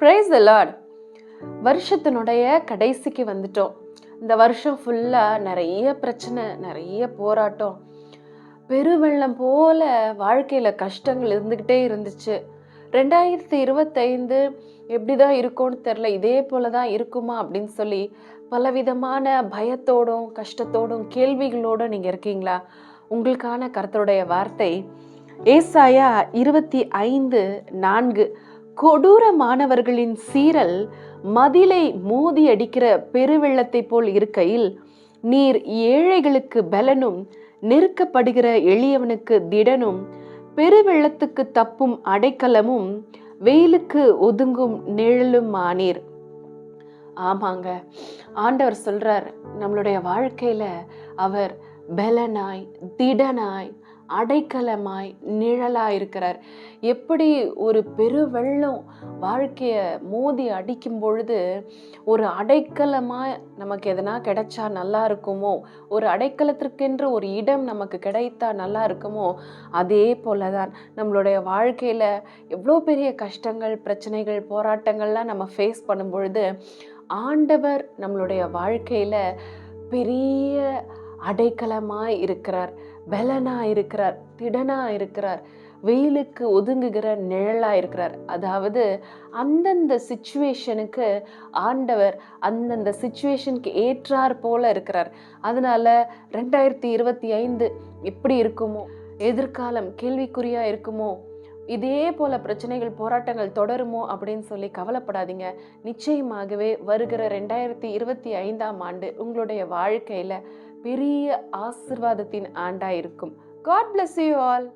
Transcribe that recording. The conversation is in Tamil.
ப்ரைஸ் லார்ட் வருஷத்தினுடைய கடைசிக்கு வந்துட்டோம். இந்த வருஷம் ஃபுல்லாக நிறைய பிரச்சனை நிறைய போராட்டம். பெருவெள்ளம் போல வாழ்க்கையில் கஷ்டங்கள் இருந்துக்கிட்டே இருந்துச்சு. ரெண்டாயிரத்தி இருபத்தைந்து எப்படி தான் இருக்கும்னு தெரில இதே போல தான் இருக்குமா அப்படின்னு சொல்லி பலவிதமான பயத்தோடும் கஷ்டத்தோடும் கேள்விகளோடும் நீங்கள் இருக்கீங்களா? உங்களுக்கான கருத்தருடைய வார்த்தை. ஏசாயா இருபத்தி ஐந்து நான்கு. கொடூரமானவர்களின் சீரல் மதிலை மோதி அடிக்கிற பெருவெள்ளத்தை போல் இருக்கையில் நீர் ஏழைகளுக்கு பலனும் நெருக்கப்படுகிற எளியவனுக்கு திடனும் பெருவெள்ளத்துக்கு தப்பும் அடைக்கலமும் வெயிலுக்கு ஒதுங்கும் நிழலும் ஆனீர். ஆமாங்க. ஆண்டவர் சொல்றார் நம்மளுடைய வாழ்க்கையில அவர் பலனாய் திடனாய் அடைக்கலமாய் நிழலாக இருக்கிறார் எப்படி ஒரு பெருவெள்ளம் வாழ்க்கையை மோதி அடிக்கும் பொழுது ஒரு அடைக்கலமாக நமக்கு எதனா கிடைச்சா நல்லா இருக்குமோ ஒரு அடைக்கலத்திற்கென்று ஒரு இடம் நமக்கு கிடைத்தா நல்லா இருக்குமோ அதே போல தான் நம்மளுடைய வாழ்க்கையில் எவ்வளோ பெரிய கஷ்டங்கள் பிரச்சனைகள் போராட்டங்கள்லாம் நம்ம ஃபேஸ் பண்ணும் பொழுது ஆண்டவர் நம்மளுடைய வாழ்க்கையில் பெரிய அடைக்கலமாய் இருக்கிறார் பலனா இருக்கிறார் திடனா இருக்கிறார் வெயிலுக்கு ஒதுங்குகிற நிழலாக இருக்கிறார். அதாவது அந்தந்த சுச்சுவேஷனுக்கு ஆண்டவர் அந்தந்த சுச்சுவேஷனுக்கு ஏற்றார் போல இருக்கிறார். அதனால ரெண்டாயிரத்தி இருபத்தி ஐந்து எப்படி இருக்குமோ எதிர்காலம் கேள்விக்குறியா இருக்குமோ இதே போல பிரச்சனைகள் போராட்டங்கள் தொடருமோ அப்படின்னு சொல்லி கவலைப்படாதீங்க. நிச்சயமாகவே வருகிற ரெண்டாயிரத்தி இருபத்தி ஐந்தாம் ஆண்டு உங்களுடைய வாழ்க்கையில பெரிய ஆசிர்வாதத்தின் ஆண்டாக இருக்கும் காட் பிளஸ் யூ ஆல்